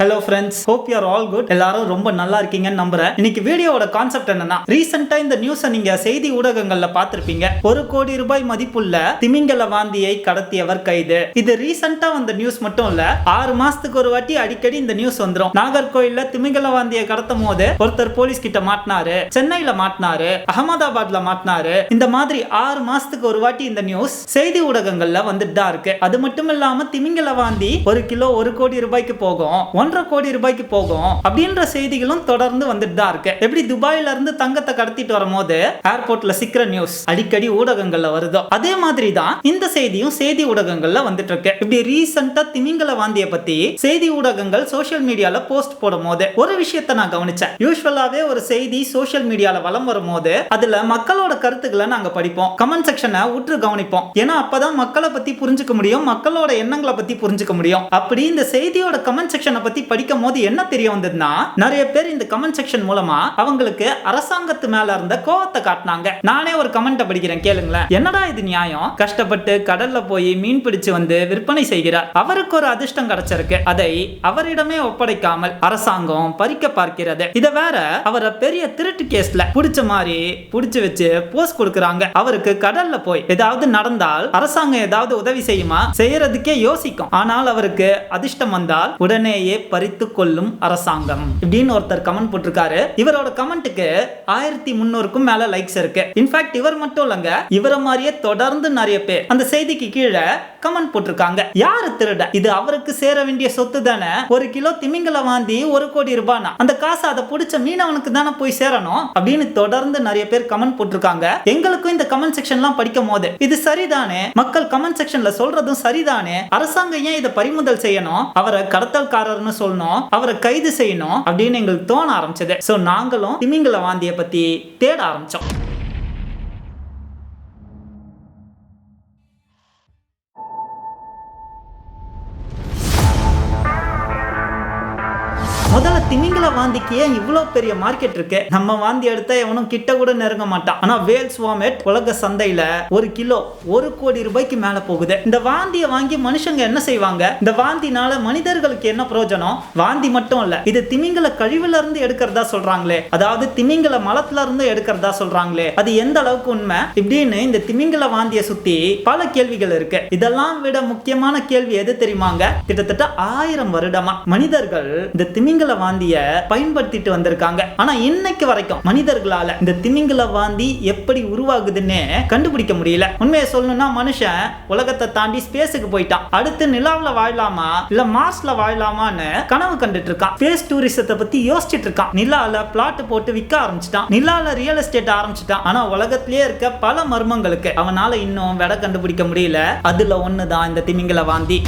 Hello friends hope you are all good எல்லாரும் ரொம்ப நல்லா இருக்கீங்கன்னு நம்புறேன். இன்னைக்கு வீடியோவோட கான்செப்ட் என்னன்னா ரீசெண்டா இந்த நியூஸை நீங்க செய்தி ஊடகங்கள்ல பார்த்திருப்பீங்க. ஒரு கோடி ரூபாய் மதிப்புள்ள திமிங்கல வாந்தியை கடத்தியவர் கைது. இது ரீசெண்டா வந்த நியூஸ் மட்டும் இல்ல ஆறு மாசத்துக்கு ஒரு வாட்டி அடிக்கடி இந்த நியூஸ் வந்துரும். நாகர்கோயில்ல திமிங்கல வாந்தியை கடத்தும் போது ஒருத்தர் போலீஸ் கிட்ட மாட்டினாரு சென்னையில மாட்டினாரு அகமதாபாத்ல மாட்டினாரு. இந்த மாதிரி ஆறு மாசத்துக்கு ஒரு வாட்டி இந்த நியூஸ் செய்தி ஊடகங்கள்ல வந்துட்டு தான் இருக்கு. அது மட்டும் இல்லாம திமிங்கல வாந்தி ஒரு கிலோ ஒரு கோடி ரூபாய்க்கு போகும். ஒன் ஒன்றரை கோடி ரூபாய்க்கு போகும் அப்படின்ற செய்திகளும் தொடர்ந்து வந்துட்டு தான் இருக்கு. எப்படி துபாயில இருந்து தங்கத்தை கடத்திட்டு வரும்போது ஏர்போர்ட்ல சிக்கிற நியூஸ் அடிக்கடி ஊடகங்கள்ல வருதோ? அதே மாதிரி தான் இந்த செய்தியும் செய்தி ஊடகங்கள்ல வந்துட்டு இருக்கு. இப்படி ரீசெண்டா திமிங்கல வாந்திய பத்தி செய்தி ஊடகங்கள் சோஷியல் மீடியால போஸ்ட் போடும் போது ஒரு விஷயத்த நான் கவனிச்சேன். யூஸ்வலாவே ஒரு செய்தி சோஷியல் மீடியால வலம் வரும்போது அதுல மக்களோட கருத்துக்களை நாங்க படிப்போம். கமெண்ட் செக்ஷனை உற்று கவனிப்போம். ஏன்னா அப்பதான் மக்களை பத்தி புரிஞ்சுக்க முடியும் மக்களோட எண்ணங்களை பத்தி புரிஞ்சுக்க முடியும். அப்படி இந்த செய்தியோட கமெண்ட் செக்ஷனை பத்தி படிக்கும் போது என்ன தெரிய வந்ததுன்னா நிறைய பேர் இந்த கமெண்ட் செக்ஷன் மூலமா அவங்களுக்கு அரசாங்கத்து மேல இருந்த கோவத்தை காட்டினாங்க. நானே ஒரு கமெண்ட்டை படிக்கிறேன் கேளுங்களேன். என்னடா இது நியாயம்? கஷ்டப்பட்டு கடல்ல போய் மீன் பிடிச்சு வந்து விற்பனை செய்கிறார். அவருக்கு ஒரு அதிர்ஷ்டம் கிடைச்சிருக்கு. அதை அவரிடமே ஒப்படைக்காமல் அரசாங்கம் பறிக்க பார்க்கிறது. இத வேற அவரை பெரிய திருட்டு கேஸ்ல புடிச்ச மாதிரி புடிச்சு வச்சு போஸ்ட் கொடுக்கறாங்க. அவருக்கு கடல்ல போய் ஏதாவது நடந்தால் அரசாங்கம் ஏதாவது உதவி செய்யுமா? செய்யறதுக்கே யோசிக்கும். ஆனால் அவருக்கு அதிர்ஷ்டம் வந்தால் உடனேயே பறித்து கொள்ளும் அரசாங்கம். இப்படின்னு ஒருத்தர் கமெண்ட் போட்டிருக்காரு. இவரோட கமெண்ட்டுக்கு ஆயிரத்தி முன்னூறுக்கும் மேல லைக்ஸ் இருக்கு. இன்ஃபேக்ட் இவர் மட்டும் இல்லங்க இவரை மாதிரியே தொடர்ந்து நிறைய பேர் அந்த செய்திக்கு கீழே கமெண்ட் போட்டிருக்காங்க. யாரு திருட? இது அவருக்கு சேர வேண்டிய சொத்து தானே? ஒரு கிலோ திமிங்கல வாந்தி ஒரு கோடி ரூபானா? அந்த காசு அதை பிடிச்ச மீனவனுக்கு தானே போய் சேரணும்? அப்படின்னு தொடர்ந்து நிறைய பேர் கமெண்ட் போட்டிருக்காங்க. எங்களுக்கும் இந்த கமெண்ட் செக்ஷன்லாம் படிக்கும் போது இது சரிதானே? மக்கள் கமெண்ட் செக்ஷன்ல சொல்றதும் சரிதானே? அரசாங்கம் ஏன் இதை பறிமுதல் செய்யணும்? அவரை கடத்தல்காரர்னு சொல்லணும் அவரை கைது செய்யணும் அப்படின்னு எங்களுக்கு தோண ஆரம்பிச்சது. சோ நாங்களும் திமிங்கல வாந்திய பத்தி தேட ஆரம்பிச்சோம். முதல்ல திமிங்கில வாந்திக்கு ஏன் இவ்வளோ பெரிய மார்க்கெட் இருக்கு? நம்ம வாந்தி எடுத்தா எவனும் கிட்ட கூட நெருங்க மாட்டான். ஆனா வேல்ஸ் வாமெட் உலக சந்தையில ஒரு கிலோ ஒரு கோடி ரூபாய்க்கு மேல போகுது. இந்த வாந்தியை வாங்கி மனுஷங்க என்ன செய்வாங்க? இந்த வாந்தினால மனிதர்களுக்கு என்ன பிரயோஜனம்? வாந்தி மட்டும் இல்ல இது திமிங்கல கழிவுல இருந்து எடுக்கிறதா சொல்றாங்களே. அதாவது திமிங்கல மலத்துல இருந்து எடுக்கிறதா சொல்றாங்களே. அது எந்த அளவுக்கு உண்மை? இப்படின்னு இந்த திமிங்கல வாந்தியை சுத்தி பல கேள்விகள் இருக்கு. இதெல்லாம் விட முக்கியமான கேள்வி எது தெரியுமாங்க? கிட்டத்தட்ட ஆயிரம் வருடமா மனிதர்கள் இந்த திமிங்கல வாந்திய பயன்படுத்திட்டு வந்திருக்காங்க. ஆனா இன்னைக்கு வரைக்கும் மனிதர்களால இந்த திமிங்கல வாந்தி எப்படி உருவாகுதுன்னு கண்டுபிடிக்க முடியல. உண்மையை சொல்லணும்னா மனுஷன் உலகத்தை தாண்டி ஸ்பேஸுக்கு போயிட்டான். அடுத்து நிலாவில் வாழலாமா? இல்ல மார்ஸ்ல வாழலாமான்னு கனவு கண்டுட்டு இருக்கான். ஸ்பேஸ் டூரிசத்தை பத்தி யோசிச்சுட்டு இருக்கான். நிலால பிளாட் போட்டு விற்க ஆரம்பிச்சிட்டான். நிலால ரியல் எஸ்டேட் ஆரம்பிச்சிட்டான். ஆனா உலகத்திலேயே இருக்க பல மர்மங்களுக்கு அவனால இன்னும் விட கண்டுபிடிக்க முடியல. அதுல ஒண்ணுதான் இந்த திமிங்கல வாந்தி.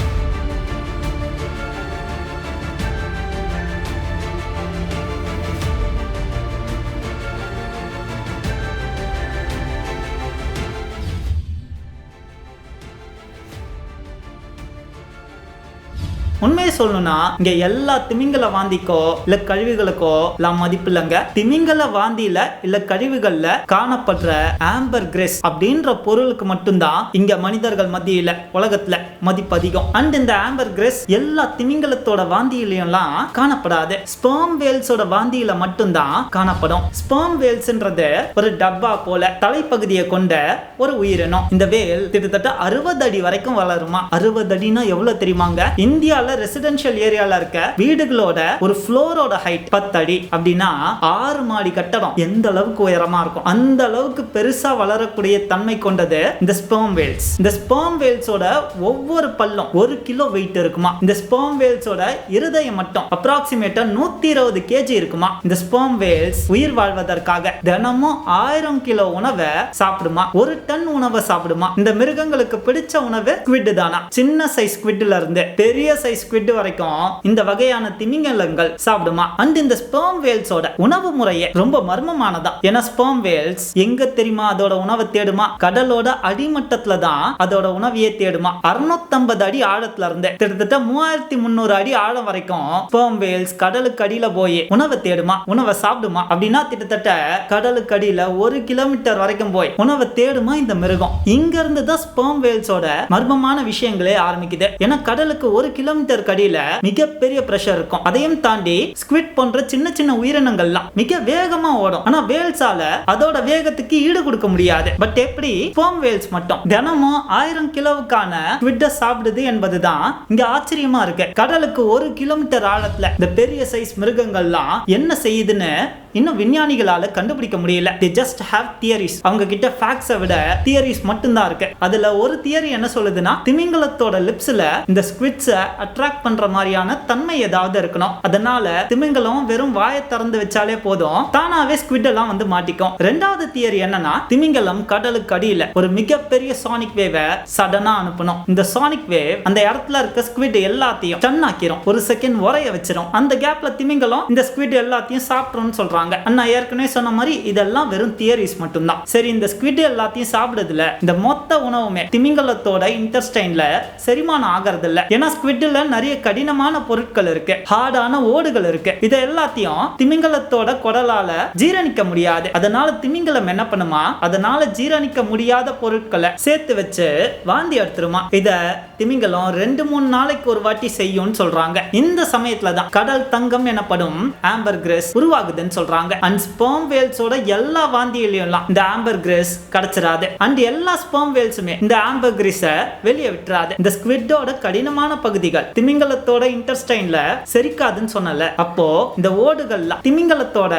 உண்மையை சொல்லணும்னா இங்க எல்லா திமிங்கல வாந்திக்கோ இல்ல கழிவுகளுக்கோ எல்லாம் மதிப்பு இல்லைங்க. திமிங்கல வாந்தியில இல்ல கழிவுகள்ல காணப்படுற ஆம்பர் கிரேஸ் அப்படின்ற பொருளுக்கு மட்டும்தான் இங்க மனிதர்கள் மத்தியில உலகத்துல மதிப்பு அதிகம். அண்ட் இந்த ஆம்பர் கிரேஸ் எல்லா திமிங்கலத்தோட வாந்தியிலையும்லாம் காணப்படாது. ஸ்பேம் வேல்ஸோட வாந்தியில மட்டும்தான் காணப்படும். ஸ்பேம் வேல்ஸ்ன்றது ஒரு டப்பா போல தலைப்பகுதியை கொண்ட ஒரு உயிரினம். இந்த வேல் கிட்டத்தட்ட அறுபது அடி வரைக்கும் வளருமா? அறுபது அடினா எவ்வளவு தெரியுமாங்க? இந்தியால ரெசிடென்ஷியல் ஏரியால இருக்க வீடுகளோட ஒரு ஃப்ளோரோட ஹைட் பத்து அடி அப்படின்னா ஆறு மாடி கட்டடம். எந்த அளவுக்கு உயரமா இருக்கும்? அந்த அளவுக்கு பெருசா வளரக்கூடிய தன்மை கொண்டது இந்த ஸ்பேம் வேல்ஸ் இந்த ஸ்பேம் வேல்ஸோட ஒவ்வொரு பல்லும் ஒரு கிலோ வெயிட் இருக்குமா? இந்த ஸ்பேம் வேல்ஸோட இருதயம் மட்டும் அப்ராக்சிமேட்டா நூத்தி இருபது கேஜி இருக்குமா? இந்த ஸ்பேம் வேல்ஸ் உயிர் வாழ்வதற்காக தினமும் ஆயிரம் கிலோ உணவை சாப்பிடுமா? ஒரு டன் உணவை சாப்பிடுமா? இந்த மிருகங்களுக்கு பிடிச்ச உணவு ஸ்குவிட் தானா? சின்ன சைஸ் ஸ்குவிட்ல இருந்து பெரிய சைஸ் ஸ்குவிட் வரைக்கும் இந்த வகையான திமிங்கலங்கள் சாப்பிடுமா? அண்ட் இந்த ஸ்பெர்ம் வேல்ஸோட உணவு முறையே ரொம்ப மர்மமானதா? ஏன்னா ஸ்பெர்ம் வேல்ஸ் எங்க தெரியுமா அதோட உணவை தேடுமா? கடலோட அடிமட்டத்துல தான் அதோட உணவையே தேடுமா? 650 அடி ஆழத்துல இருந்து கிட்டத்தட்ட மூவாயிரத்தி முந்நூறு அடி ஆழம் வரைக்கும் ஸ்பெர்ம் வேல்ஸ் கடலுக்கு அடியில போய் உணவை தேடுமா? உணவை சாப்பிடுமா? அப்படின்னா கிட்டத்தட்ட கடலுக்கு அடியில ஒரு கிலோமீட்டர் வரைக்கும் போய் உணவை தேடுமா இந்த மிருகம்? இங்க இருந்து தான் ஸ்பெர்ம் வேல்ஸோட மர்மமான விஷயங்களே ஆரம்பிக்குது. ஏன்னா கடலுக்கு ஒரு கிலோமீட்டர் கிலோமீட்டர் அடியில மிகப்பெரிய பிரஷர் இருக்கும். அதையும் தாண்டி ஸ்குவிட் போன்ற சின்ன சின்ன உயிரினங்கள்லாம் மிக வேகமா ஓடும். ஆனா வேல்ஸால அதோட வேகத்துக்கு ஈடு கொடுக்க முடியாது. பட் எப்படி? ஃபோம் வேல்ஸ் மட்டும். தினமும் ஆயிரம் கிலோவுக்கான ஸ்குவிட்டை சாப்பிடுது என்பதுதான் இங்க ஆச்சரியமா இருக்கு. கடலுக்கு ஒரு கிலோமீட்டர் ஆழத்துல இந்த பெரிய சைஸ் மிருகங்கள்லாம் என்ன செய்யுதுன்னு இன்னும் விஞ்ஞானிகளால கண்டுபிடிக்க முடியல. தி ஜஸ்ட் ஹேவ் தியரிஸ் அவங்க கிட்ட ஃபேக்ட்ஸை விட தியரிஸ் மட்டும்தான் இருக்கு. அதுல ஒரு தியரி என்ன சொல்லுதுன்னா திமிங்கலத்தோட லிப்ஸ்ல இந்த ஸ்குவிட்ஸை அட்ராக்ட் பண்ற மாதிரியான தன்மை ஏதாவது இருக்கணும். அதனால திமிங்கலம் வெறும் வாயை திறந்து வச்சாலே போதும். தானாவே ஸ்குவிட் எல்லாம் வந்து மாட்டிக்கும். ரெண்டாவது தியரி என்னன்னா திமிங்கலம் கடலுக்கு அடியில ஒரு மிகப்பெரிய சானிக் வேவை சடனா அனுப்பணும். இந்த சானிக் வேவ் அந்த இடத்துல இருக்க ஸ்குவிட் எல்லாத்தையும் டன்னாக்கிரும் ஒரு செகண்ட் உரைய வச்சிரும். அந்த கேப்ல திமிங்கலம் இந்த ஸ்குவிட் எல்லாத்தையும் சாப்பிட்றோம்னு சொல்றாங்க. அண்ணா ஏற்கனவே சொன்ன மாதிரி இதெல்லாம் வெறும் தியரிஸ் மட்டும்தான். சரி இந்த ஸ்குவிட் எல்லாத்தையும் சாப்பிடுறதுல இந்த மொத்த உணவுமே திமிங்கலத்தோட இன்டர்ஸ்டைன்ல செரிமானம் ஆகிறது இல்ல ஏன்னா ஸ்குவிட்ல நிறைய கடினமான பொருட்கள் இருக்கு. ஹார்டான ஓடுகள் இருக்கு. இதை எல்லாத்தையும் திமிங்கலத்தோட குடலால ஜீரணிக்க முடியாது. அதனால திமிங்கலம் என்ன பண்ணுமா? அதனால ஜீரணிக்க முடியாத பொருட்களை சேர்த்து வச்சு வாந்தி எடுத்துருமா. இத திமிங்கலம் ரெண்டு மூணு நாளைக்கு ஒரு வாட்டி செய்யும்னு சொல்றாங்க. இந்த சமயத்துல தான் கடல் தங்கம் எனப்படும் ஆம்பர் கிரேஸ் உருவாகுதுன்னு சொல்றாங்க. அண்ட் ஸ்பெர்ம் வேல்ஸோட எல்லா வாந்தியிலையும் இந்த ஆம்பர் கிரேஸ் கிடைச்சிடாது அண்ட் எல்லா ஸ்பெர்ம் வேல்ஸுமே இந்த ஆம்பர் கிரீஸை வெளியே விட்டுறாது. இந்த ஸ்குவிட்டோட கடினமான பகுதிகள் திமிங்கலத்தோட இன்டர்ஸ்டைன்ல செரிக்காதுன்னு சொன்னல அப்போ இந்த ஓடுகள்லாம் திமிங்கலத்தோட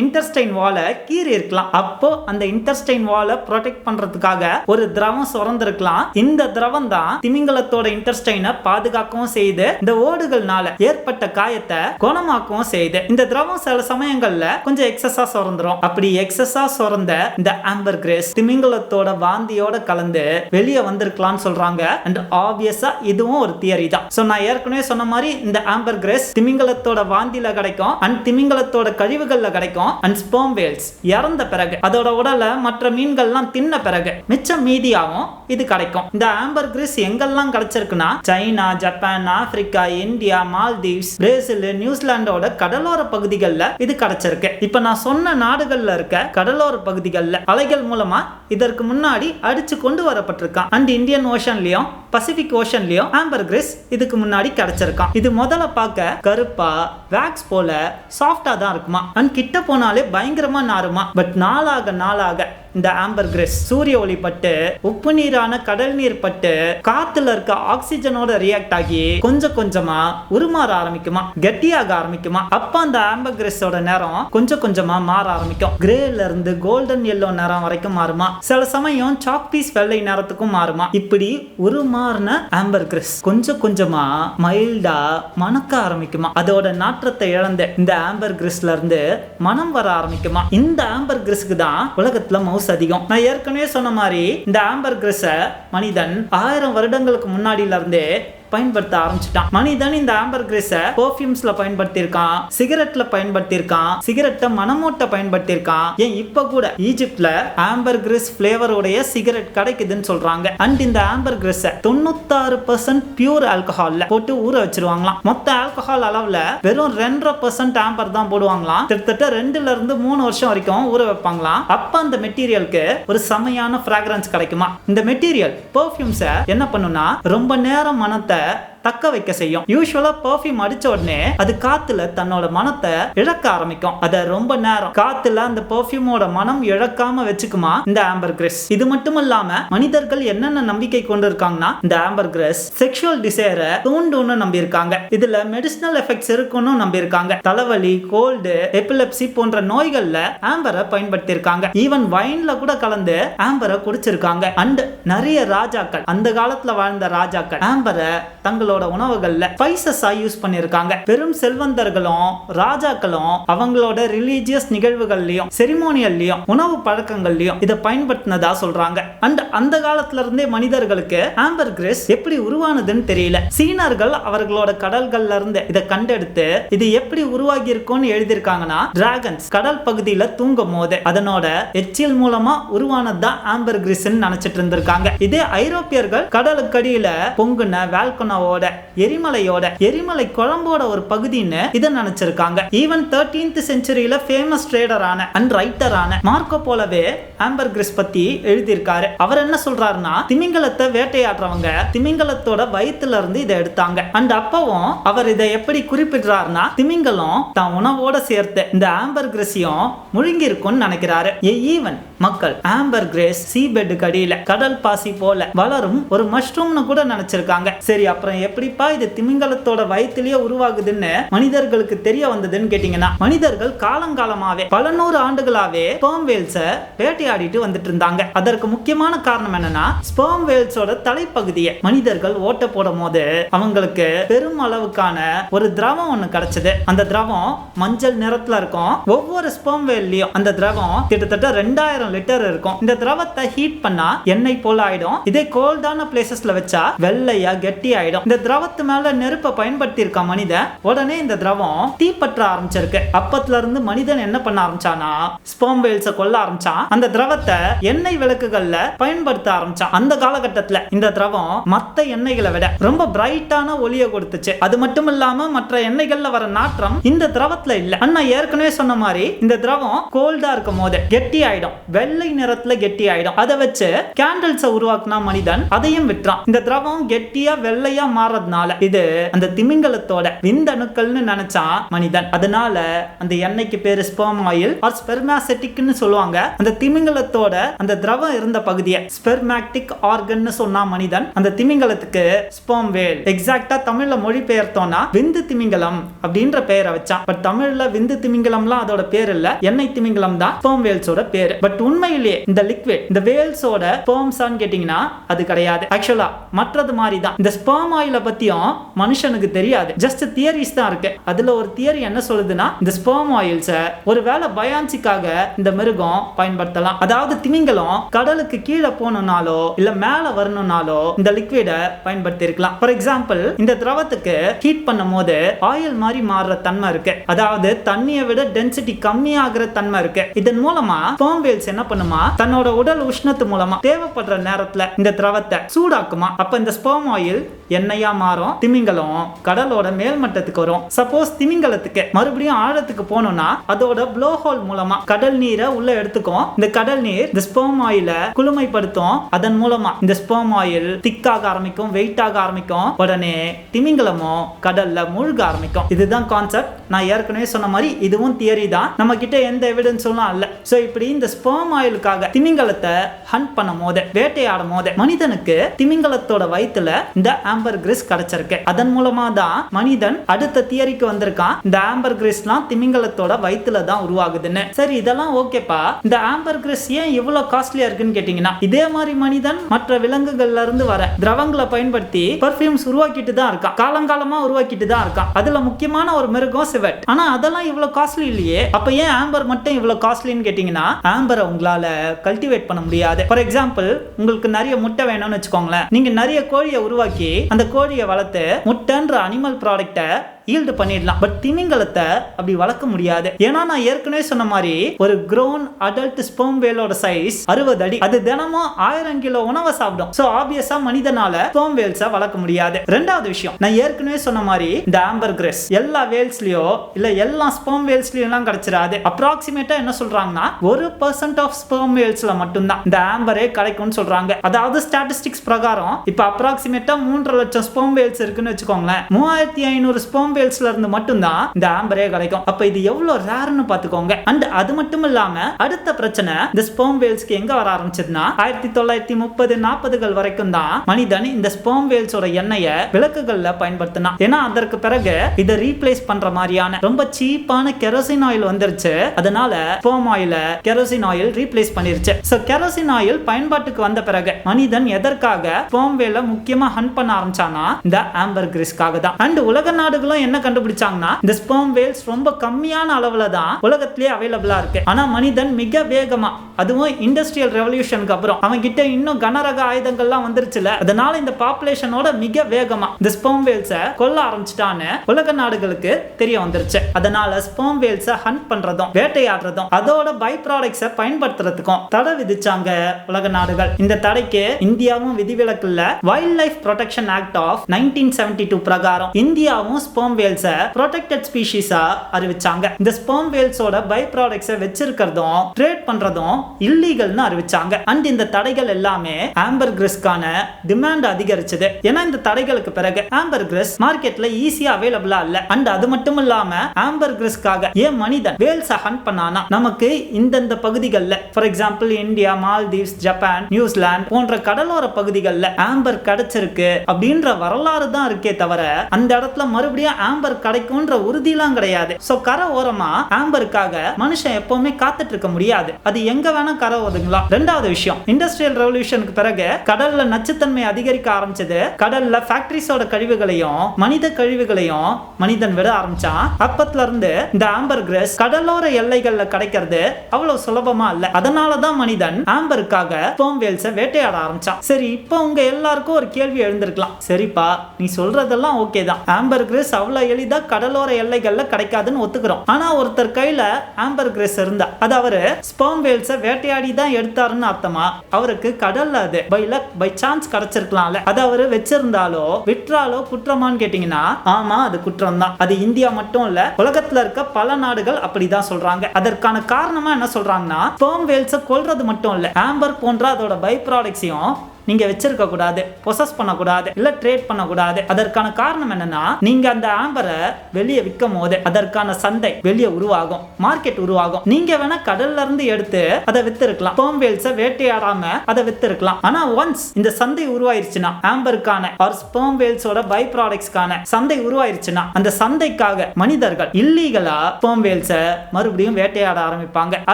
இன்டர்ஸ்டைன் வாலை கீறி இருக்கலாம். அப்போ அந்த இன்டர்ஸ்டைன் வாலை ப்ரொடெக்ட் பண்றதுக்காக ஒரு திரவம் சுரந்திருக்கலாம். இந்த திரவம் தான் திமிங்கலத்தோட இன்டர்ஸ்டைனை பாதுகாக்கவும் செய்யுது இந்த ஓடுகள்னால ஏற்பட்ட காயத்தை குணமாக்கவும் செய்யுது இந்த திரவம் சில சமயங்கள்ல கொஞ்சம் எக்ஸஸா சுரந்துரும். அப்படி எக்ஸஸா சுரந்த இந்த ஆம்பர் கிரேஸ் திமிங்கலத்தோட வாந்தியோட கலந்து வெளியே வந்திருக்கலாம்னு சொல்றாங்க. அண்ட் ஆப்வியஸா இதுவும் ஒரு தியரி தான். ஸோ நான் ஏற்கனவே சொன்ன மாதிரி இந்த ஆம்பர் கிரேஸ் திமிங்கலத்தோட வாந்தியில கிடைக்கும். அண்ட் திமிங்கலத்தோட கழிவுகள்ல கிடைக்கும். அண்ட் ஸ்போம் வேல்ஸ் இறந்த பிறகு அதோட உடலை மற்ற மீன்கள்லாம் தின்ன பிறகு மிச்சம் மீதியாவும் இது கிடைக்கும். இந்த ஆம்பர் கிரீஸ் எங்கெல்லாம் கிடைச்சிருக்குன்னா China Japan Africa India Maldives Brazil நியூசிலாண்டோட கடலோர பகுதிகளில் இது கிடைச்சிருக்கு. இப்ப நான் சொன்ன நாடுகள்ல இருக்க கடலோர பகுதிகளில் அலைகள் மூலமா இதற்கு முன்னாடி அடிச்சு கொண்டு வரப்பட்டிருக்கான். அண்ட் இந்தியன் ஓஷன்லயும் பசிபிக் ஓஷன்லயும் ஆம்பர் கிரிஸ் இதுக்கு முன்னாடி கிடைச்சிருக்கான். இது முதல்ல பார்க்க கருப்பா வேக்ஸ் போல சாஃப்டா தான் இருக்குமா? அண்ட் கிட்ட போனாலே பயங்கரமா நாருமா? பட் நாளாக நாளாக இந்த ஆம்பர் கிரிஸ் சூரிய ஒளி பட்டு உப்பு நீரான கடல் நீர் பட்டு காத்துல இருக்க ஆக்சிஜனோட ரியாக்ட் ஆகி கொஞ்சம் கொஞ்சமா உருமாற ஆரம்பிக்குமா? கெட்டியாக ஆரம்பிக்குமா? அப்ப அந்த ஆம்பர் கிரிஸோட நேரம் கொஞ்சம் கொஞ்சமா மாற ஆரம்பிக்கும். கிரேல இருந்து கோல்டன் எல்லோ நேரம் வரைக்கும் மாறுமா? சில சமயம் சாக் பீஸ் வெள்ளை நேரத்துக்கும் மாறுமா? இப்படி உருமா உருமாறின ஆம்பர் கிரேஸ் கொஞ்சம் கொஞ்சமா மைல்டா மணக்க ஆரம்பிக்குமா? அதோட நாற்றத்தை இழந்து இந்த ஆம்பர் கிரிஸ்ல இருந்து மனம் வர ஆரம்பிக்குமா? இந்த ஆம்பர் கிரிஸ்க்கு தான் உலகத்துல மவுஸ் அதிகம். நான் ஏற்கனவே சொன்ன மாதிரி இந்த ஆம்பர் கிரிஸை மனிதன் ஆயிரம் வருடங்களுக்கு முன்னாடியில இருந்தே பயன்படுத்த ஆரம்பிச்சிட்டான். மனிதன் இந்த ஆம்பர் கிரேஸை பர்ஃபியூம்ஸ்ல பயன்படுத்தியிருக்கான் சிகரெட்ல பயன்படுத்தியிருக்கான் சிகரெட்டை மனமூட்ட பயன்படுத்தியிருக்கான். ஏன் இப்ப கூட ஈஜிப்ட்ல ஆம்பர் கிரிஸ் பிளேவருடைய சிகரெட் கிடைக்குதுன்னு சொல்றாங்க. அண்ட் இந்த ஆம்பர் கிரிஸ தொண்ணூத்தாறு பர்சன்ட் பியூர் ஆல்கஹால்ல போட்டு ஊற வச்சிருவாங்களாம். மொத்த ஆல்கஹால் அளவுல வெறும் ரெண்டரை பர்சன்ட் ஆம்பர் தான் போடுவாங்களாம். கிட்டத்தட்ட ரெண்டுல இருந்து மூணு வருஷம் வரைக்கும் ஊற வைப்பாங்களாம். அப்ப அந்த மெட்டீரியலுக்கு ஒரு செமையான ஃப்ராக்ரன்ஸ் கிடைக்குமா? இந்த மெட்டீரியல் பெர்ஃப்யூம்ஸை என்ன பண்ணுனா ரொம்ப நேரம் மனத்தை that, தக்க வைக்க செய்யும். யூஸ்வலா பர்ஃப்யூம் அடிச்ச உடனே அது காத்துல தன்னோட மனத்தை இழக்க ஆரம்பிக்கும். அத ரொம்ப நேரம் காத்துல அந்த பர்ஃப்யூமோட மனம் இழக்காம வச்சுக்குமா? இந்த ஆம்பர் கிரேஸ் இது மட்டும் இல்லாம மனிதர்கள் என்னென்ன நம்பிக்கை கொண்டு இருக்காங்கன்னா இந்த ஆம்பர் கிரேஸ் செக்ஷுவல் டிசைரை தூண்டுன்னு நம்பியிருக்காங்க. இதுல மெடிசனல் எஃபெக்ட்ஸ் இருக்குன்னு நம்பியிருக்காங்க. தலைவலி கோல்டு எபிலெப்சி போன்ற நோய்கள்ல ஆம்பரை பயன்படுத்தியிருக்காங்க. ஈவன் வைன்ல கூட கலந்து ஆம்பரை குடிச்சிருக்காங்க. அண்ட் நிறைய ராஜாக்கள் அந்த காலத்துல வாழ்ந்த ராஜாக்கள் ஆம்பரை தங்களோட உணவுகள்ல ஸ்பைசஸா யூஸ் பண்ணிருக்காங்க. பெரும் செல்வந்தர்களும் ராஜாக்களும் அவங்களோட ரிலீஜியஸ் நிகழ்வுகள்லயும் செரிமோனியல்லையும் உணவு பழக்கங்கள்லயும் இதை பயன்படுத்தினதா சொல்றாங்க. அண்ட் அந்த காலத்துல இருந்தே மனிதர்களுக்கு ஆம்பர் கிரேஸ் எப்படி உருவானதுன்னு தெரியல. சீனர்கள் அவர்களோட கடல்கள்ல இருந்து இதை கண்டெடுத்து இது எப்படி உருவாகி இருக்கும்னு எழுதியிருக்காங்கன்னா டிராகன்ஸ் கடல் பகுதியில தூங்கும் போது அதனோட எச்சில் மூலமா உருவானதுதான் ஆம்பர் கிரிஸ் நினைச்சிட்டு இருந்திருக்காங்க. இதே ஐரோப்பியர்கள் கடலுக்கடியில பொங்குன வேல்கனாவோட மலையோட எரிமலையோட எரிமலை குழம்போட ஒரு பகுதின்னு இதை நினைச்சிருக்காங்க. ஈவன் தேர்டீன்த் செஞ்சுரியில ஃபேமஸ் ட்ரேடரான அண்ட் ரைட்டரான மார்க்கோ போலவே ஆம்பர் கிரிஸ் பத்தி எழுதியிருக்காரு. அவர் என்ன சொல்றாருன்னா திமிங்கலத்தை வேட்டையாடுறவங்க திமிங்கலத்தோட வயித்துல இருந்து இதை எடுத்தாங்க. அண்ட் அப்பவும் அவர் இதை எப்படி குறிப்பிடுறாருன்னா திமிங்கலம் தான் உணவோட சேர்த்து இந்த ஆம்பர் கிரிஸையும் முழுங்கி இருக்கும்னு நினைக்கிறாரு ஈவன் மக்கள் ஆம்பர் கிரேஸ் சீபெட்டுக்கு அடியில கடல் பாசி போல வளரும் ஒரு மஷ்ரூம்னு கூட நினைச்சிருக்காங்க. சரி அப்புறம் எப்படிப்பா இது திமிங்கலத்தோட வயத்திலேயே உருவாகுதுன்னு மனிதர்களுக்கு தெரிய வந்ததுன்னு கேட்டீங்கன்னா மனிதர்கள் காலங்காலமாவே பல நூறு ஆண்டுகளாவே ஸ்பேம் வேல்ஸ வேட்டையாடிட்டு வந்துட்டு இருந்தாங்க. அதற்கு முக்கியமான காரணம் என்னன்னா ஸ்பேம் வேல்ஸோட தலைப்பகுதியை மனிதர்கள் ஓட்ட போடும் போது அவங்களுக்கு பெரும் அளவுக்கான ஒரு திரவம் ஒண்ணு கிடைச்சது. அந்த திரவம் மஞ்சள் நிறத்துல இருக்கும். ஒவ்வொரு ஸ்பேம் வேல்லையும் அந்த திரவம் கிட்டத்தட்ட ரெண்டாயிரம் லிட்டர் இருக்கும். இந்த திரவத்தை ஹீட் பண்ணா எண்ணெய் போல ஆயிடும் இதே கோல்டான பிளேசஸ்ல வச்சா வெள்ளையா கெட்டி ஆயிடும் இந்த திரவத்து மேல நெருப்பை பயன்படுத்தி மனிதன்? உடனே இந்த திரவம் தீப்பற்ற ஆரம்பிச்சிருக்கு. அப்பத்துல இருந்து மனிதன் என்ன பண்ண ஆரம்பிச்சானா ஸ்பெர்ம் வேல்ஸ கொல்ல ஆரம்பிச்சான். அந்த திரவத்தை எண்ணெய் விளக்குகள்ல பயன்படுத்த ஆரம்பிச்சான். அந்த காலகட்டத்துல இந்த திரவம் மத்த எண்ணெய்களை விட ரொம்ப பிரைட்டான ஒளியை கொடுத்துச்சு. அது மட்டும் இல்லாம மற்ற எண்ணெய்கள்ல வர நாற்றம் இந்த திரவத்துல இல்ல. அண்ணா ஏற்கனவே சொன்ன மாதிரி இந்த திரவம் கோல்டா இருக்கும் போது கெட்டி ஆயிடும். வெள்ளை நிறத்துல கெட்டி ஆயிடும். அதை வச்சு கேண்டில்ஸை உருவாக்குனா மனிதன் அதையும் விட்டுறான். இந்த திரவம் கெட்டியா வெள்ளையா மாறதுனால இது அந்த திமிங்கலத்தோட விந்தணுக்கள்னு நினைச்சா மனிதன். அதனால அந்த எண்ணெய்க்கு பேரு ஸ்பெர்ம் ஆயில் ஆர் ஸ்பெர்மாசெட்டிக்னு சொல்லுவாங்க. அந்த திமிங்கலத்தோட அந்த திரவம் இருந்த பகுதியை ஸ்பெர்மாக்டிக் ஆர்கன்னு சொன்னா மனிதன். அந்த திமிங்கலத்துக்கு ஸ்பெர்ம் வேல் எக்ஸாக்டா தமிழ்ல மொழிபெயர்த்தோம்னா விந்து திமிங்கலம் அப்படின்ற பெயரை வச்சான். பட் தமிழ்ல விந்து திமிங்கலம்லாம் அதோட பேர் இல்ல. எண்ணெய் திமிங்கலம் தான் ஸ்பெர்ம் வேல்ஸோட பேர். பட் உண்மையிலேயே இந்த லிக்விட் இந்த வேல்ஸோட ஸ்பெர்ம்ஸான்னு கேட்டீங்கன்னா அது கிடையாது. ஆக்சுவலா மற்றது மாதிரி தான் இந்த ஸ்பெர்ம் ஆயில் பத்தியும் மனுஷனுக்கு தெரியாது. ஜஸ்ட் தியரிஸ் தான் இருக்கு. அதுல ஒரு தியரி என்ன சொல்லுதுன்னா இந்த ஸ்பெர்ம் ஆயில்ஸ ஒருவேளை பயான்சிக்காக இந்த மிருகம் பயன்படுத்தலாம். அதாவது திமிங்கலம் கடலுக்கு கீழே போகணும்னாலோ இல்ல மேல வரணும்னாலோ இந்த லிக்விட பயன்படுத்தி இருக்கலாம் ஃபார் எக்ஸாம்பிள் இந்த திரவத்துக்கு ஹீட் பண்ணும் போது ஆயில் மாதிரி மாறுற தன்மை இருக்கு. அதாவது தண்ணியை விட டென்சிட்டி கம்மியாகிற தன்மை இருக்கு. இதன் மூலமா ஸ்பெர்ம் வேல்ஸ் என்ன பண்ணுமா? தன்னோட உடல் உஷ்ணத்து மூலமா தேவைப்படுற நேரத்துல இந்த திரவத்தை சூடாக்குமா? அப்ப இந்த ஸ்பெர்ம் ஆயில் எண்ணெய் மாறும். திமிங்கலம் கடலோட மேல்மட்டத்துக்கு வரும். சப்போஸ் திமிங்கலத்துக்கு மறுபடியும் ஆழத்துக்கு போகணும்னா அதோட ப்ளோ ஹோல் மூலமா கடல் நீரை உள்ள எடுத்துக்கும். இந்த கடல் நீர் இந்த ஸ்போம் ஆயில குளுமைப்படுத்தும். அதன் மூலமா இந்த ஸ்போம் ஆயில் திக்காக ஆரம்பிக்கும் வெயிட் ஆக ஆரம்பிக்கும். உடனே திமிங்கலமும் கடல்ல மூழ்க ஆரம்பிக்கும். இதுதான் கான்செப்ட் நான் ஏற்கனவே சொன்ன மாதிரி இதுவும் தியரி தான். நம்ம கிட்ட எந்த எவிடன்ஸும் இல்ல. சோ இப்படி இந்த ஸ்போம் ஆயிலுக்காக திமிங்கலத்தை ஹண்ட் பண்ணும் போது வேட்டையாடும் போது மனிதனுக்கு திமிங்கலத்தோட வயிற்றுல இந்த ஆம்பர் கிரிஸ் கிடைச்சிருக்கு அதன் மூலமா தான் மனிதன் அடுத்த தியரிக்கு வந்திருக்கான். இந்த ஆம்பர் கிரிஸ்லாம் திமிங்கலத்தோட வயிற்றுல தான் உருவாகுதுன்னு. சரி இதெல்லாம் ஓகேப்பா இந்த ஆம்பர் கிரிஸ் ஏன் இவ்வளவு காஸ்ட்லியா இருக்குன்னு கேட்டீங்கன்னா இதே மாதிரி மனிதன் மற்ற விலங்குகள்ல இருந்து வர திரவங்களை பயன்படுத்தி பர்ஃபியூம்ஸ் உருவாக்கிட்டு தான் இருக்கான். காலங்காலமா உருவாக்கிட்டு தான் இருக்கான். அதுல முக்கியமான ஒரு மிருகம் சிவட் ஆனா அதெல்லாம் இவ்வளவு காஸ்ட்லி இல்லையே? அப்ப ஏன் ஆம்பர் மட்டும் இவ்வளவு காஸ்ட்லின்னு கேட்டீங்கன்னா ஆம்பரை உங்களால கல்டிவேட் பண்ண முடியாது. ஃபார் எக்ஸாம்பிள் உங்களுக்கு நிறைய முட்டை வேணும்னு வச்சுக்கோங்களேன். நீங்க நிறைய கோழியை உருவாக்கி அந்த கோழி கோழியை வளர்த்து முட்டைன்ற அனிமல் ப்ராடக்ட்டை ஈல்டு பண்ணிடலாம். பட் திமிங்கலத்தை அப்படி வளர்க்க முடியாது. ஏன்னா நான் ஏற்கனவே சொன்ன மாதிரி ஒரு க்ரோன் அடல்ட் ஸ்பெர்ம் வேலோட சைஸ் அறுபது அடி. அது தினமும் ஆயிரம் கிலோ உணவை சாப்பிடும். ஸோ ஆப்வியஸா மனிதனால ஸ்பெர்ம் வேல்ஸை வளர்க்க முடியாது. ரெண்டாவது விஷயம் நான் ஏற்கனவே சொன்ன மாதிரி இந்த ஆம்பர் கிரஸ் எல்லா வேல்ஸ்லயோ இல்ல எல்லா ஸ்பெர்ம் வேல்ஸ்லயும் எல்லாம் கிடைச்சிடாது அப்ராக்சிமேட்டா என்ன சொல்றாங்கன்னா ஒரு பர்சன்ட் ஆஃப் ஸ்பெர்ம் வேல்ஸ்ல மட்டும்தான் இந்த ஆம்பரே கிடைக்கும்னு சொல்றாங்க. அதாவது ஸ்டாட்டிஸ்டிக்ஸ் பிரகாரம் இப்போ அப்ராக்சிமேட்டா மூன்றரை லட்சம் ஸ்பெர்ம் வேல்ஸ் இருக்குன்னு வச்சுக்கோங்களேன். மூவாயிரத்தி ஐநூறு ஸ்பெர்ம் வேல்ஸ்ல இருந்து மட்டும்தான் இந்த ஆம்பரே கிடைக்கும். அப்ப இது எவ்வளவு ரேர்னு பாத்துக்கோங்க அண்ட் அது மட்டும் இல்லாம அடுத்த பிரச்சனை இந்த ஸ்போம் வேல்ஸ்க்கு எங்க வர ஆரம்பிச்சதுன்னா ஆயிரத்தி தொள்ளாயிரத்தி முப்பது நாற்பதுகள் வரைக்கும் தான் மனிதன் இந்த ஸ்போம் வேல்ஸோட எண்ணெயை விளக்குகள்ல பயன்படுத்தினான். ஏன்னா அதற்கு பிறகு இதை ரீப்ளேஸ் பண்ற மாதிரியான ரொம்ப சீப்பான கெரோசின் ஆயில் வந்துருச்சு. அதனால ஸ்போம் ஆயில கெரோசின் ஆயில் ரீப்ளேஸ் பண்ணிருச்சு. சோ கெரோசின் ஆயில் பயன்பாட்டுக்கு வந்த பிறகு மனிதன் எதற்காக ஸ்போம் வேல முக்கியமா ஹண்ட் பண்ண ஆரம்பிச்சானா இந்த ஆம்பர் கிரிஸ்க்காக தான். அண்ட் உலக நாடுகளும் என்ன கண்டுபிடிச்சாங்கன்னா இந்த ஸ்பெர்ம் வேல்ஸ் ரொம்ப கம்மியான அளவுல தான் உலகத்திலேயே அவைலபிளா இருக்கு. ஆனா மனிதன் மிக வேகமா அதுவும் இண்டஸ்ட்ரியல் ரெவல்யூஷனுக்கு அப்புறம் அவன் கிட்ட இன்னும் கனரக ஆயுதங்கள்லாம் வந்துருச்சுல அதனால இந்த பாப்புலேஷனோட மிக வேகமா இந்த ஸ்பெர்ம் வேல்ஸை கொல்ல ஆரம்பிச்சிட்டான்னு உலக நாடுகளுக்கு தெரிய வந்துருச்சு. அதனால ஸ்பெர்ம் வேல்ஸை ஹண்ட் பண்றதும் வேட்டையாடுறதும் அதோட பை ப்ராடக்ட்ஸை பயன்படுத்துறதுக்கும் தடை விதிச்சாங்க உலக நாடுகள். இந்த தடைக்கு இந்தியாவும் விதிவிலக்கு இல்ல. Wildlife protection act of nineteen seventy two பிரகாரம் இந்தியாவும் ஸ்பெர்ம் வேல்ஸை ப்ரொடெக்டட் ஸ்பீஷீஸா அறிவிச்சாங்க. இந்த ஸ்பெர்ம் வேல்ஸோட பை ப்ராடக்ட்ஸை வச்சிருக்கிறதும் ட்ரேட் பண்றதும் இல்லீகல்னு அறிவிச்சாங்க. அண்ட் இந்த தடைகள் எல்லாமே ஆம்பர் கிரிஸ்க்கான டிமாண்ட் அதிகரிச்சது. ஏன்னா இந்த தடைகளுக்கு பிறகு ஆம்பர் கிரிஸ் மார்க்கெட்ல ஈஸியா அவைலபிளா இல்ல. அண்ட் அது மட்டும் இல்லாம ஆம்பர் கிரிஸ்க்காக ஏன் மனிதன் வேல்ஸை ஹண்ட் பண்ணானா? நமக்கு இந்தந்த பகுதிகளில் for example India Maldives Japan New Zealand போன்ற கடலோர பகுதிகளில் ஆம்பர் கிடைச்சிருக்கு அப்படின்ற வரலாறு தான் இருக்கே தவிர அந்த இடத்துல மறுபடியும் ஆம்பர் கிடைக்கும்ன்ற உறுதியெல்லாம் கிடையாது. சோ கரை ஓரமா ஆம்பருக்காக மனுஷன் எப்பவுமே காத்துட்டு இருக்க முடியாது. அது எங்க வேணா கரை ஒதுங்கலாம் ரெண்டாவது விஷயம் இண்டஸ்ட்ரியல் ரெவல்யூஷனுக்கு பிறகு கடல்ல நச்சுத்தன்மை அதிகரிக்க ஆரம்பிச்சது கடல்ல ஃபேக்டரிஸோட கழிவுகளையும் மனித கழிவுகளையும் மனிதன் விட ஆரம்பிச்சான். அப்பத்துல இருந்து இந்த ஆம்பர் கிரஸ் கடலோர எல்லைகள்ல கிடைக்கிறது அவ்வளவு சுலபமா இல்ல. அதனாலதான் மனிதன் ஆம்பருக்காக ஸ்பெர்ம் வேல்ஸை வேட்டையாட ஆரம்பிச்சான். சரி இப்போ உங்க எல்லாருக்கும் ஒரு கேள்வி எழுந்திருக்கலாம். சரிப்பா நீ சொல்றதெல்லாம் ஓகே தான். ஆம்பர் கிரஸ் அவ்வளவு எளிதா கடலோர எல்லைகளில் கிடைக்காதுன்னு ஒத்துக்கிறோம். ஆனால் ஒருத்தர் கையில் ஆம்பர் கிரேஸ் இருந்தா அது அவர் ஸ்பேம் வேல்ஸை வேட்டையாடி தான் எடுத்தாருன்னு அர்த்தமா? அவருக்கு கடல்ல அது பை லக் பை சான்ஸ் கிடைச்சிருக்கலாம்ல. அது அவர் வச்சிருந்தாலோ விற்றாலோ குற்றமான்னு கேட்டீங்கன்னா ஆமா அது குற்றம் தான் அது இந்தியா மட்டும் இல்ல உலகத்துல இருக்க பல நாடுகள் அப்படிதான் சொல்றாங்க. அதற்கான காரணமா என்ன சொல்றாங்கன்னா ஸ்பேம் வேல்ஸை கொல்றது மட்டும் இல்ல ஆம்பர் போன்ற அதோட பை ப்ராடக்ட்ஸையும் நீங்க வச்சிருக்க கூடாது பொசஸ் பண்ணக்கூடாது இல்ல ட்ரேட் பண்ணக்கூடாது. அதற்கான காரணம் என்னன்னா நீங்க அந்த ஆம்பரை வெளியே விற்கும் போது அதற்கான சந்தை வெளியே உருவாகும் மார்க்கெட் உருவாகும். நீங்க வேணா கடல்ல இருந்து எடுத்து அதை வித்திருக்கலாம். ஸ்பெர்ம் வேல்ஸை வேட்டையாடாம அதை வித்திருக்கலாம். ஆனா ஒன்ஸ் இந்த சந்தை உருவாயிருச்சுன்னா ஆம்பருக்கான ஆர் ஸ்பெர்ம் வேல்ஸோட பை ப்ராடக்ட்ஸ்க்கான சந்தை உருவாயிருச்சுன்னா அந்த சந்தைக்காக மனிதர்கள் இல்லீகலா ஸ்பெர்ம் வேல்ஸை மறுபடியும் வேட்டையாட ஆரம்பிப்பாங்க.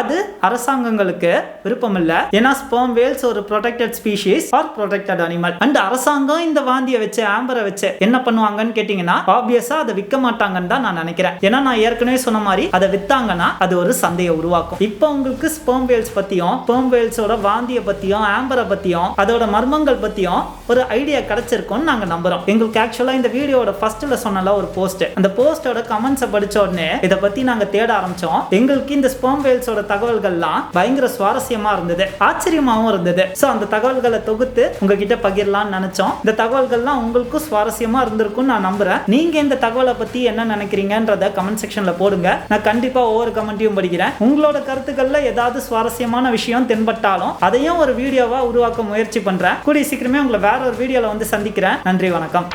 அது அரசாங்கங்களுக்கு விருப்பம் இல்லை ஏன்னா ஸ்பெர்ம் வேல்ஸ் ஒரு protected species or protected animal and அரசாங்கம் இந்த வாந்தியை வச்சு ஆம்பரை வச்சு என்ன பண்ணுவாங்கன்னு கேட்டீங்கன்னா ஆப்வியஸா அதை விற்க மாட்டாங்கன்னு தான் நான் நினைக்கிறேன். ஏன்னா நான் ஏற்கனவே சொன்ன மாதிரி அதை வித்தாங்கன்னா அது ஒரு சந்தையை உருவாக்கும். இப்போ உங்களுக்கு ஸ்பெர்ம் வேல்ஸ் பத்தியும் ஸ்பெர்ம் வேல்ஸோட வாந்தியை பத்தியும் ஆம்பரை பத்தியும் அதோட மர்மங்கள் பத்தியும் ஒரு ஐடியா கிடைச்சிருக்கும்னு நாங்க நம்புறோம். எங்களுக்கு ஆக்சுவலா இந்த வீடியோட ஃபர்ஸ்ட்ல சொன்னல ஒரு போஸ்ட் அந்த போஸ்டோட கமெண்ட்ஸை படிச்ச உடனே இதை பத்தி நாங்க தேட ஆரம்பிச்சோம். எங்களுக்கு இந்த ஸ்பெர்ம் வேல்ஸோட தகவல்கள்லாம் பயங்கர சுவாரஸ்யமா இருந்தது. ஆச்சரியமாவும் இருந்தது. ஸோ அந்த தகவல்களை தொகுத்து உங்ககிட்ட பகிரலாம்னு நினைச்சோம். இந்த தகவல்கள்லாம் உங்களுக்கும் சுவாரஸ்யமா இருந்திருக்கும்னு நான் நம்புறேன். நீங்க இந்த தகவலை பத்தி என்ன நினைக்கிறீங்கன்றத கமெண்ட் செக்ஷன்ல போடுங்க. நான் கண்டிப்பா ஒவ்வொரு கமெண்ட்டையும் படிக்கிறேன். உங்களோட கருத்துக்கள்ல ஏதாவது சுவாரஸ்யமான விஷயம் தென்பட்டாலும் அதையும் ஒரு வீடியோவா உருவாக்க முயற்சி பண்றேன். கூடிய சீக்கிரமே உங்களை வேற ஒரு வீடியோல வந்து சந்திக்கிறேன். நன்றி வணக்கம்.